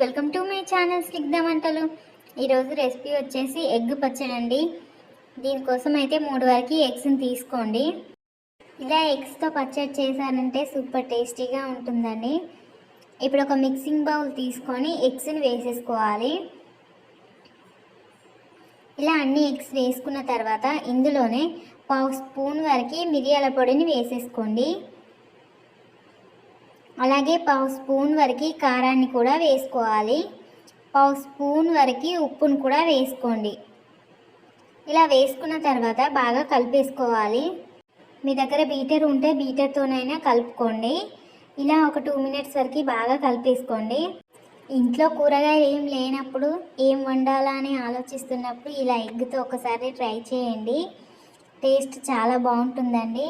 Welcome to my channel స్లిగ్ద వంటలు ఈరోజు రెసిపీ వచ్చేసి ఎగ్ పచ్చడి అండి దీనికోసం అయితే మూడు వరకు ఎగ్స్ని తీసుకోండి. ఇలా ఎగ్స్తో పచ్చడి చేశారంటే సూపర్ టేస్టీగా ఉంటుందండి. ఇప్పుడు ఒక మిక్సింగ్ బౌల్ తీసుకొని ఎగ్స్ని వేసేసుకోవాలి. ఇలా అన్ని ఎగ్స్ వేసుకున్న తర్వాత ఇందులోనే పావు స్పూన్ వరకు మిరియాల పొడిని వేసేసుకోండి. అలాగే పావు స్పూన్ వరకు కారాన్ని కూడా వేసుకోవాలి. పావు స్పూన్ వరకు ఉప్పును కూడా వేసుకోండి. ఇలా వేసుకున్న తర్వాత బాగా కలిపేసుకోవాలి. మీ దగ్గర బీటర్ ఉంటే బీటర్తోనైనా కలుపుకోండి. ఇలా ఒక టూ మినిట్స్ వరకు బాగా కలిపేసుకోండి. ఇంట్లో కూరగాయలు ఏం లేనప్పుడు ఏం వండాలా అని ఆలోచిస్తున్నప్పుడు ఇలా ఎగ్తో ఒకసారి ట్రై చేయండి. టేస్ట్ చాలా బాగుంటుందండి.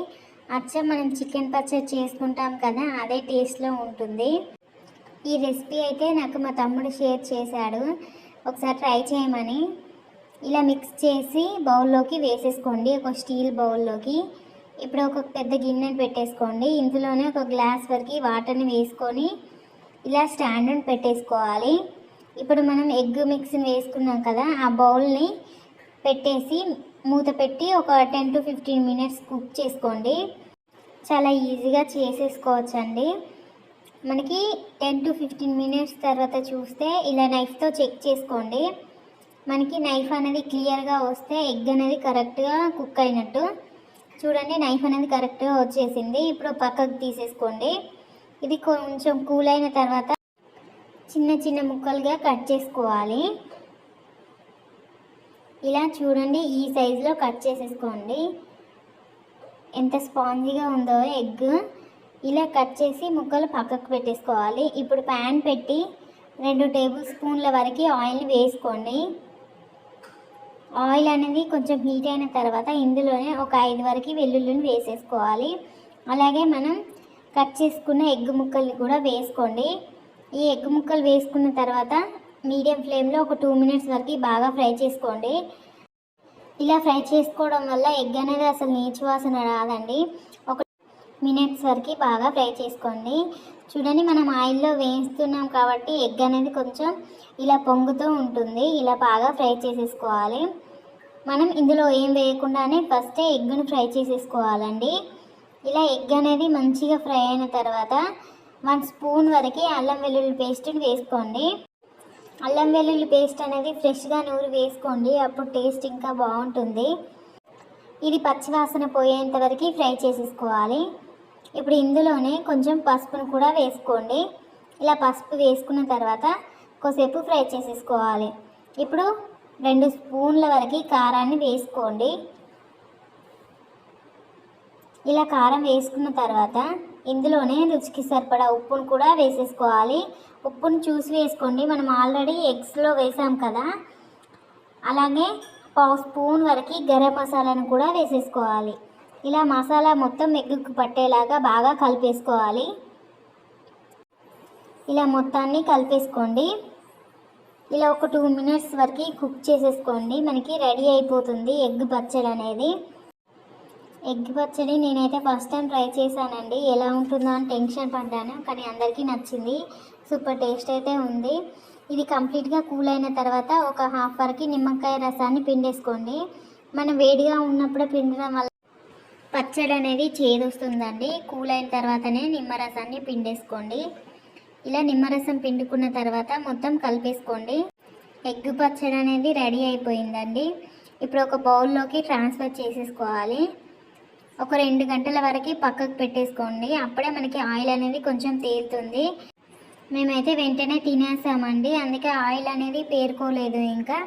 అచ్చం మనం చికెన్ పచ్చడి చేసుకుంటాం కదా అదే టేస్ట్లో ఉంటుంది. ఈ రెసిపీ అయితే నాకు మా తమ్ముడు షేర్ చేశాడు. ఒకసారి ట్రై చేయమని. ఇలా మిక్స్ చేసి బౌల్లోకి వేసేసుకోండి ఒక స్టీల్ బౌల్లోకి. ఇప్పుడు ఒక పెద్ద గిన్నెని పెట్టేసుకోండి. ఇందులోనే ఒక గ్లాస్ వరకు వాటర్ని వేసుకొని ఇలా స్టాండ్ని పెట్టేసుకోవాలి. ఇప్పుడు మనం ఎగ్ మిక్స్ని వేసుకున్నాం కదా ఆ బౌల్ని పెట్టేసి మూత పెట్టి ఒక ten to fifteen minutes cook చేసుకోండి. చాలా ఈజీగా చేసేసుకోవచ్చండి. మనకి టెన్ టు ఫిఫ్టీన్ మినిట్స్ తర్వాత చూస్తే ఇలా నైఫ్తో చెక్ చేసుకోండి. మనకి నైఫ్ అనేది క్లియర్గా వస్తే ఎగ్ అనేది కరెక్ట్గా కుక్ అయినట్టు. చూడండి నైఫ్ అనేది కరెక్ట్గా వచ్చేసింది. ఇప్పుడు పక్కకు తీసేసుకోండి. ఇది కొంచెం కూల్ అయిన తర్వాత చిన్న చిన్న ముక్కలుగా కట్ చేసుకోవాలి. ఇలా చూడండి ఈ సైజులో కట్ చేసేసుకోండి. ఎంత స్పాంజీగా ఉందో ఎగ్ ఇలా కట్ చేసి ముక్కలు పక్కకు పెట్టేసుకోవాలి. ఇప్పుడు ప్యాన్ పెట్టి రెండు టేబుల్ స్పూన్ల వరకు ఆయిల్ వేసుకోండి. ఆయిల్ అనేది కొంచెం హీట్ అయిన తర్వాత ఇందులోనే ఒక ఐదు వరకు వెల్లుల్లిని వేసేసుకోవాలి. అలాగే మనం కట్ చేసుకున్న ఎగ్ ముక్కల్ని కూడా వేసుకోండి. ఈ ఎగ్ ముక్కలు వేసుకున్న తర్వాత మీడియం ఫ్లేమ్లో ఒక టూ మినిట్స్ వరకు బాగా ఫ్రై చేసుకోండి. ఇలా ఫ్రై చేసుకోవడం వల్ల ఎగ్ అనేది అసలు నీచు వాసన రాదండి. ఒక మినిట్స్ వరకు బాగా ఫ్రై చేసుకోండి. చూడండి మనం ఆయిల్లో వేయిస్తున్నాం కాబట్టి ఎగ్ అనేది కొంచెం ఇలా పొంగుతూ ఉంటుంది. ఇలా బాగా ఫ్రై చేసేసుకోవాలి. మనం ఇందులో ఏం వేయకుండానే ఫస్టే ఎగ్ను ఫ్రై చేసేసుకోవాలండి. ఇలా ఎగ్ అనేది మంచిగా ఫ్రై అయిన తర్వాత వన్ స్పూన్ వరకు అల్లం వెల్లుల్లి పేస్ట్ని వేసుకోండి. అల్లం వెల్లుల్లి పేస్ట్ అనేది ఫ్రెష్గా నూరి వేసుకోండి అప్పుడు టేస్ట్ ఇంకా బాగుంటుంది. ఇది పచ్చివాసన పోయేంత వరకు ఫ్రై చేసేసుకోవాలి. ఇప్పుడు ఇందులోనే కొంచెం పసుపును కూడా వేసుకోండి. ఇలా పసుపు వేసుకున్న తర్వాత కొద్దిసేపు ఫ్రై చేసేసుకోవాలి. ఇప్పుడు రెండు స్పూన్ల వరకు కారాన్ని వేసుకోండి. ఇలా కారం వేసుకున్న తర్వాత ఇందులోనే రుచికి సరిపడా ఉప్పును కూడా వేసేసుకోవాలి. ఉప్పును చూసి వేసుకోండి. మనం ఆల్రెడీ ఎగ్స్లో వేసాం కదా. అలాగే పావు స్పూన్ వరకు గరం మసాలాను కూడా వేసేసుకోవాలి. ఇలా మసాలా మొత్తం ఎగ్గుకు పట్టేలాగా బాగా కలిపేసుకోవాలి. ఇలా మొత్తాన్ని కలిపేసుకోండి. ఇలా ఒక టూ మినిట్స్ వరకు కుక్ చేసేసుకోండి. మనకి రెడీ అయిపోతుంది ఎగ్ పచ్చడి అనేది ఎగ్ పచ్చడి నేనైతే ఫస్ట్ టైం ట్రై చేశానండి. ఎలా ఉంటుందో అని టెన్షన్ పడ్డాను కానీ అందరికీ నచ్చింది. సూపర్ టేస్ట్ అయితే ఉంది. ఇది కంప్లీట్గా కూల్ అయిన తర్వాత ఒక హాఫ్ వరకు నిమ్మకాయ రసాన్ని పిండేసుకోండి. మనం వేడిగా ఉన్నప్పుడే పిండడం వల్ల పచ్చడి అనేది చేదొస్తుందండి. కూల్ అయిన తర్వాతనే నిమ్మరసాన్ని పిండేసుకోండి. ఇలా నిమ్మరసం పిండుకున్న తర్వాత మొత్తం కలిపేసుకోండి. ఎగ్ పచ్చడి అనేది రెడీ అయిపోయిందండి. ఇప్పుడు ఒక బౌల్లోకి ట్రాన్స్ఫర్ చేసేసుకోవాలి. ఒక రెండు గంటల వరకు పక్కకు పెట్టేసుకోండి. అప్పుడే మనకి ఆయిల్ అనేది కొంచెం తేలుతుంది. మేమైతే వెంటనే తినేసామండి. అందుకే ఆయిల్ అనేది పేరుకోలేదు ఇంకా.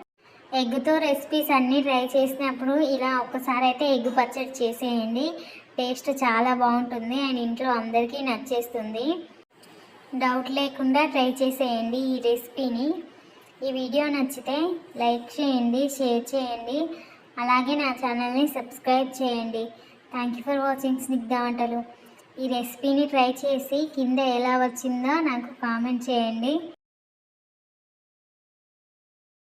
ఎగ్తో రెసిపీస్ అన్నీ ట్రై చేసినప్పుడు ఇలా ఒక్కసారి అయితే ఎగ్ పచ్చడి చేసేయండి. టేస్ట్ చాలా బాగుంటుంది. అండ్ ఇంట్లో అందరికీ నచ్చేస్తుంది. డౌట్ లేకుండా ట్రై చేసేయండి ఈ రెసిపీని ఈ వీడియో నచ్చితే లైక్ చేయండి షేర్ చేయండి. అలాగే నా ఛానల్ని సబ్స్క్రైబ్ చేయండి. Thank you for watching Snigdha వంటలు ఈ రెసిపీని ట్రై చేసి కింద ఎలా వచ్చిందో నాకు కామెంట్ చేయండి.